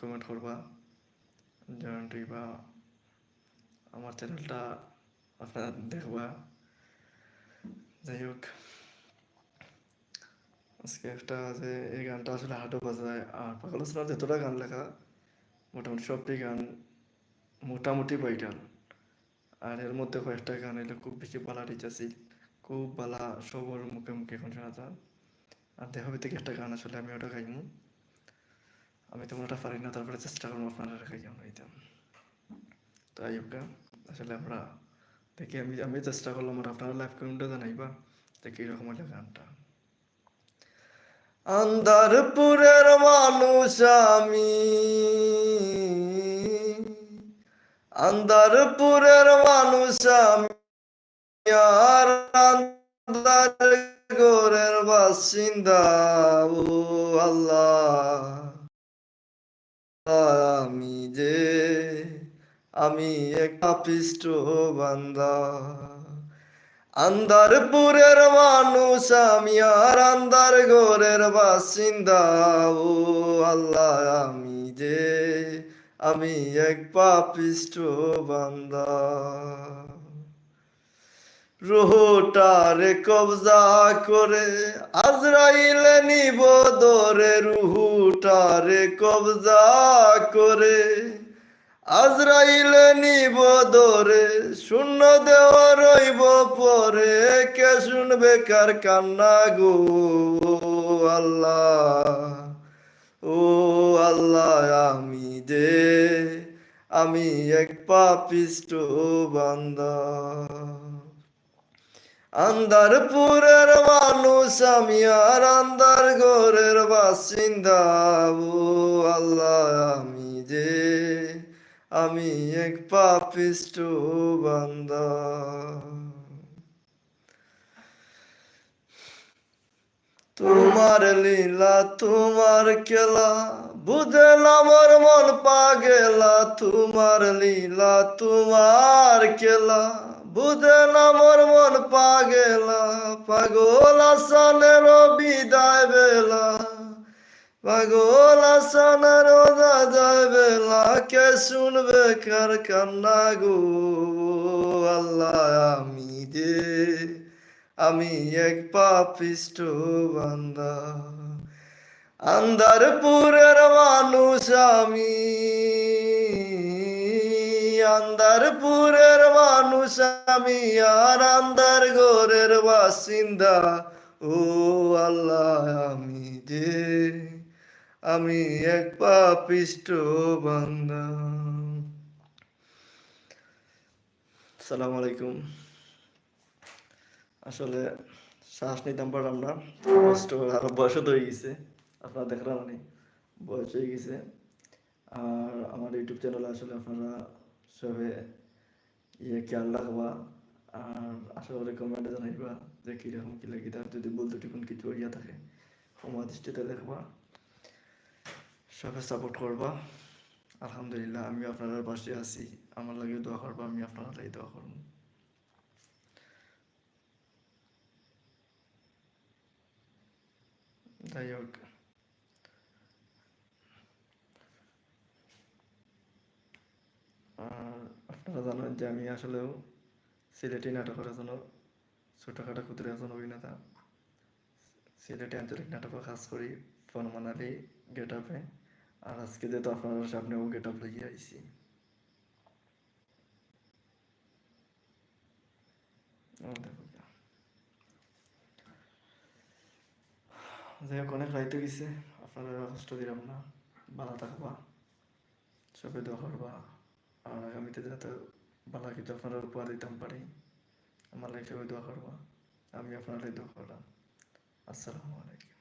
Comment করবা যেমনটি বা আমার চ্যানেলটা আপনারা দেখবা। যাই হোক আজকে একটা যে এই গানটা আসলে হাটও বাজায় আর পাগল সোনার যতটা গান লেখা, মোটামুটি সবটি গান মোটামুটি ভাইটাল আর এর মধ্যে কয়েকটা গান এলে খুব বেশি বালা রিচ খুব বালা সবর মুখে মুখে এখন শোনা যায়। আর দেহবি থেকে একটা গান আসলে আমি ওটা গাইমু। আমি তেমন ওটা পারি না, তারপরে চেষ্টা করব আপনারা খাই যেমন হইতাম তো। হোক, আসলে আমরা দেখি, আমি আমি চেষ্টা করলাম, আর আপনারা লাইভ কমেন্টে জানাইবা যে কীরকম হলো গানটা। আন্দারপুরের মানুষ আমি, আন্দারপুরের মানুষ আমি, আর আন্দার গোরের বাসিন্দা ও আল্লাহ। আমি যে, আমি এক পাপিষ্ট বান্দা। আন্দারপুরের মানুষ, আমি আর আন্দার গোরের বাসিন্দা। ও আল্লাহ, আমি যে, আমি এক পাপিষ্ট বান্দা। রুহুটারে কবজা করে আজরাইলে নিব দরে রুহুটারে কবজা করে, আজরাইলে নিব দরে, শূন্য দেওয়া রইব পরে। কে শুনবে কার কান্না গো? আল্লাহ, ও আল্লাহ, আমি যে, আমি এক পাপিষ্ট বান্দা। আন্দারপুরের মানুষ, আমি আর আন্দার ঘরের বাসিন্দা আল্লাহ, আমি যে, আমি এক পাপিষ্ট বান্দা। তোমার লীলা, তোমার খেলা বুঝলাম আমার মন পাগেলা। তোমার লীলা, তোমার খেলা বুঝলাম আমার মন পাগেলা, পাগল আসানের বিদায় বেলা। পাগল আসানের যায় বেলা, কে শুনবে কার কান্না গো? আল্লাহ আমি যে, আমি এক পাপিষ্ট বান্দা। আন্দারপুরের মানুষ আমি। আন্দারপুরের মানুষ, আমি আর আন্দার ঘরের বাসিন্দা। ও আল্লাহ, আমি যে, আমি এক পাপিষ্ট বান্দা। সালাম আলাইকুম। আসলে শ্বাস নিতাম পারলাম না কষ্ট আরও বয়সও তো হয়ে গেছে। আপনারা দেখলাম বয়স হয়ে গেছে। আর আমার ইউটিউব চ্যানেলে আসলে আপনারা সবে ইয়ে খেয়াল রাখবা আর আশা করি কমেন্টে জানাইবা যে কীরকম কী লাগি। তার যদি বলতে টিকুন কিছু ইয়া থাকে সময় দৃষ্টিতে দেখবা সবে সাপোর্ট করবা। আলহামদুলিল্লাহ আমি আপনার পাশে আছি। আমার লাগে দোয়া করবা, আমি আপনার লাগে দোয়া করব। যাই হোক। আর আপনারা জানেন যে আমি আসলেও সিলেটি নাটকের জন্য ছোটোখাটো ক্ষুদ্র একজন অভিনেতা। সিলেটি আঞ্চলিক নাটকে কাজ করি ফনমানালি গেট আপে আর আজকে যেহেতু আপনার সামনেও গেট আপ দেখো গিয়া। যাই হোক অনেক রাইতে গেছে। আপনারা কষ্ট দিলাম না। ভালো থাকবা। সবাই দোয়া করবা। আর আগামীতে যাতে ভালো কিছু আপনারা উপহার দিতাম পারি। আমার লাইফে দোয়া করবা। আমি আপনার দোয়া করলাম। আসসালামু আলাইকুম।